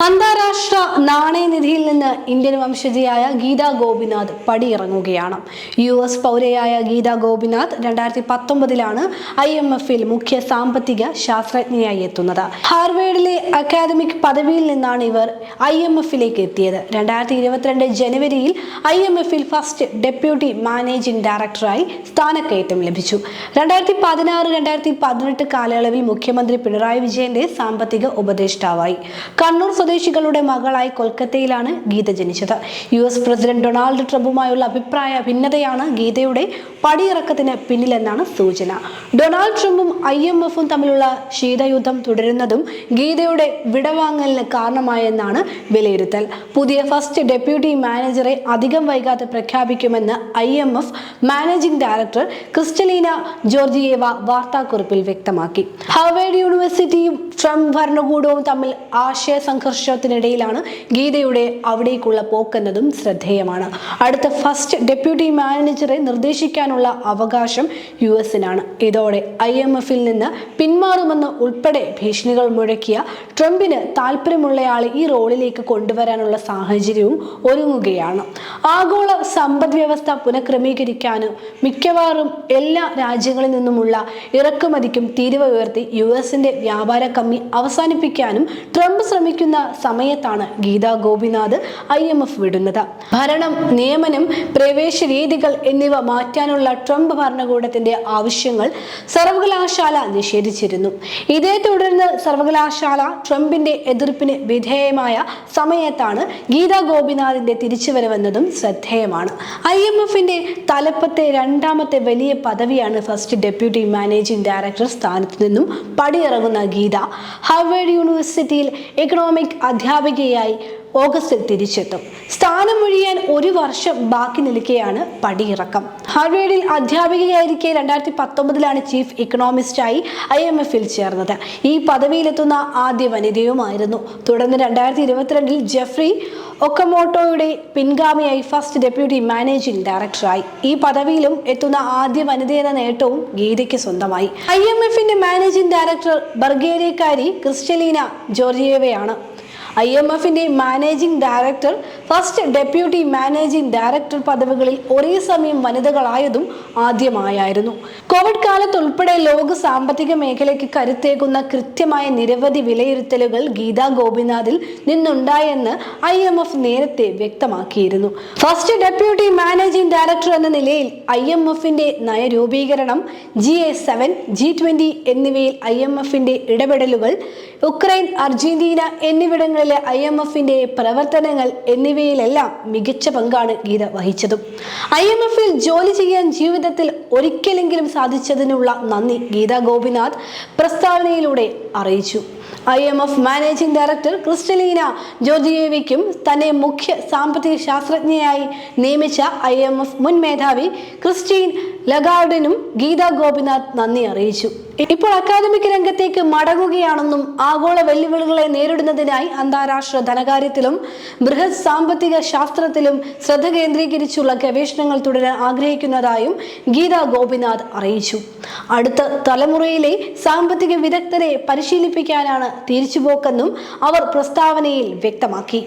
మందార അന്താരാഷ്ട്ര നാണയനിധിയിൽ നിന്ന് ഇന്ത്യൻ വംശജയായ ഗീതാ ഗോപിനാഥ് പടിയിറങ്ങുകയാണ്. യു എസ് പൗരയായ ഗീതാ ഗോപിനാഥ് രണ്ടായിരത്തി പത്തൊമ്പതിലാണ് ഐ എം എഫിൽ മുഖ്യ സാമ്പത്തിക ശാസ്ത്രജ്ഞയായി എത്തുന്നത്. ഹാർവേഡിലെ അക്കാദമിക് പദവിയിൽ നിന്നാണ് ഇവർ ഐ എം എഫിലേക്ക് എത്തിയത്. രണ്ടായിരത്തി ഇരുപത്തിരണ്ട് ജനുവരിയിൽ ഐ എം എഫിൽ ഫസ്റ്റ് ഡെപ്യൂട്ടി മാനേജിംഗ് ഡയറക്ടറായി സ്ഥാനക്കയറ്റം ലഭിച്ചു. രണ്ടായിരത്തി പതിനാറ് രണ്ടായിരത്തി പതിനെട്ട് കാലയളവിൽ മുഖ്യമന്ത്രി പിണറായി വിജയന്റെ സാമ്പത്തിക ഉപദേഷ്ടാവായി. കണ്ണൂർ സ്വദേശികളുടെ മകളായി കൊൽക്കത്തയിലാണ് ഗീത ജനിച്ചത്. യു എസ് പ്രസിഡന്റ് ഡൊണാൾഡ് ട്രംപുമായുള്ള അഭിപ്രായ ഭിന്നതയാണ് ഗീതയുടെ പടിയിറക്കത്തിന് പിന്നിലെന്നാണ് സൂചന. ഡൊണാൾഡ് ട്രംപും ഐ എം എഫും തമ്മിലുള്ള ശീതയുദ്ധം തുടരുന്നതും ഗീതയുടെ വിടവാങ്ങലിന് കാരണമായെന്നാണ് വിലയിരുത്തൽ. പുതിയ ഫസ്റ്റ് ഡെപ്യൂട്ടി മാനേജറെ അധികം വൈകാതെ പ്രഖ്യാപിക്കുമെന്ന് I M F managing director Kristalina Georgieva വാർത്താക്കുറിപ്പിൽ വ്യക്തമാക്കി. ഹവേഡ് യൂണിവേഴ്സിറ്റിയും ട്രംപ് ഭരണകൂടവും തമ്മിൽ ആശയ സംഘർഷത്തിനിടയിലാണ് ഗീതയുടെ അവിടേക്കുള്ള പോക്കെന്നതും ശ്രദ്ധേയമാണ്. അടുത്ത ഫസ്റ്റ് ഡെപ്യൂട്ടി മാനേജറെ നിർദ്ദേശിക്കാനുള്ള അവകാശം യു എസിനാണ്. ഇതോടെ ഐ എം എഫിൽ നിന്ന് പിന്മാറുമെന്ന് ഉൾപ്പെടെ ഭീഷണികൾ മുഴക്കിയ ട്രംപിന് താല്പര്യമുള്ളയാളെ ഈ റോളിലേക്ക് കൊണ്ടുവരാനുള്ള സാഹചര്യവും ഒരുങ്ങുകയാണ്. ആഗോള സമ്പദ് വ്യവസ്ഥ പുനഃക്രമീകരിക്കാനും മിക്കവാറും എല്ലാ രാജ്യങ്ങളിൽ നിന്നുമുള്ള ഇറക്കുമതിക്കും തീരുവ ഉയർത്തി യു എസിന്റെ വ്യാപാര കമ്മി അവസാനിപ്പിക്കാനും ട്രംപ് ശ്രമിക്കുന്ന സമയത്താണ് Geetha Gopinath I M F വിടുന്നത്. ഭരണം നിയമനം പ്രവേശ രീതികൾ എന്നിവ മാറ്റാനുള്ള ട്രംപ് ഭരണകൂടത്തിന്റെ ആവശ്യങ്ങൾ സർവകലാശാല നിഷേധിച്ചിരുന്നു. ഇതേ തുടർന്ന് സർവകലാശാല ട്രംപിന്റെ എതിർപ്പിന് വിധേയമായ സമയത്താണ് ഗീതാ ഗോപിനാഥിന്റെ തിരിച്ചുവരവെന്നതും ശ്രദ്ധേയമാണ്. ഐ എം എഫിന്റെ തലപ്പത്തെ രണ്ടാമത്തെ വലിയ പദവിയാണ് ഫസ്റ്റ് ഡെപ്യൂട്ടി മാനേജിംഗ് ഡയറക്ടർ സ്ഥാനത്ത് നിന്നും പടിയിറങ്ങുന്ന ഗീത. ഹാർവേഡ് യൂണിവേഴ്സിറ്റിയിൽ എക്കണോമിക് അധ്യാപികയായി ഓഗസ്റ്റിൽ തിരിച്ചെത്തും. സ്ഥാനം ഒഴിയാൻ ഒരു വർഷം ബാക്കി നിൽക്കെയാണ് പടിയിറക്കം. ഹാർവേഡിൽ അധ്യാപികയായിരിക്കെ രണ്ടായിരത്തി പത്തൊമ്പതിലാണ് ചീഫ് ഇക്കണോമിസ്റ്റായി ഐ എം എഫിൽ ചേർന്നത്. ഈ പദവിയിലെത്തുന്ന ആദ്യ വനിതയുമായിരുന്നു. തുടർന്ന് രണ്ടായിരത്തി ഇരുപത്തിരണ്ടിൽ ജെഫ്രി ഒക്കമോട്ടോയുടെ പിൻഗാമിയായി ഫസ്റ്റ് ഡെപ്യൂട്ടി മാനേജിംഗ് ഡയറക്ടറായി. ഈ പദവിയിലും എത്തുന്ന ആദ്യ വനിതയെന്ന നേട്ടവും ഗീതയ്ക്ക് സ്വന്തമായി. ഐ എം എഫിന്റെ മാനേജിംഗ് ഡയറക്ടർ ബർഗേരിയക്കാരി ക്രിസ്റ്റലീന ജോർജിയേവയാണ് ഐ എം എഫിന്റെ managing director first deputy managing director പദവികളിൽ ഒരേ സമയം വനിതകളായതും ആദ്യമായായിരുന്നു. കോവിഡ് കാലത്ത് ഉൾപ്പെടെ ലോക സാമ്പത്തിക മേഖലയ്ക്ക് കരുത്തേകുന്ന കൃത്യമായ നിരവധി വിലയിരുത്തലുകൾ ഗീതാ ഗോപിനാഥിൽ നിന്നുണ്ടായെന്ന് ഐ എം എഫ് നേരത്തെ വ്യക്തമാക്കിയിരുന്നു. ഫസ്റ്റ് ഡെപ്യൂട്ടി മാനേജിംഗ് ഡയറക്ടർ എന്ന നിലയിൽ ഐ എം എഫിന്റെ നയരൂപീകരണം G A seven G twenty എന്നിവയിൽ ഐ എം എഫിന്റെ ഇടപെടലുകൾ ഉക്രൈൻ അർജന്റീന എന്നിവിടങ്ങളിലെ ഐ എം എഫിന്റെ പ്രവർത്തനങ്ങൾ എന്നിവയിലെല്ലാം മികച്ച പങ്കാണ് ഗീത വഹിച്ചതും. ഐ എം എഫിൽ ജോലി ചെയ്യാൻ ജീവിതത്തിൽ ഒരിക്കലെങ്കിലും സാധിച്ചതിനുള്ള നന്ദി ഗീത ഗോപിനാഥ് പ്രസ്താവനയിലൂടെ അറിയിച്ചു. I M F managing director Kristalina ജോർജിയേവിക്കും തന്നെ മുഖ്യ സാമ്പത്തിക ശാസ്ത്രജ്ഞയായി നിയമിച്ച ഐ എം എഫ് മുൻ മേധാവി ക്രിസ്റ്റീൻ ലഗാർഡിനും ഗീത ഗോപിനാഥ് നന്ദി അറിയിച്ചു. ഇപ്പോൾ അക്കാദമിക് രംഗത്തേക്ക് മടങ്ങുകയാണെന്നും ആഗോള വെല്ലുവിളികളെ നേരിടുന്നതിനായി അന്താരാഷ്ട്ര ധനകാര്യത്തിലും ബൃഹത് സാമ്പത്തിക ശാസ്ത്രത്തിലും ശ്രദ്ധ കേന്ദ്രീകരിച്ചുള്ള ഗവേഷണങ്ങൾ തുടരാൻ ആഗ്രഹിക്കുന്നതായും ഗീത ഗോപിനാഥ് അറിയിച്ചു. അടുത്ത തലമുറയിലെ സാമ്പത്തിക വിദഗ്ധരെ പരിശീലിപ്പിക്കാനാണ് തിരിച്ചുപോക്കെന്നും അവർ പ്രസ്താവനയിൽ വ്യക്തമാക്കി.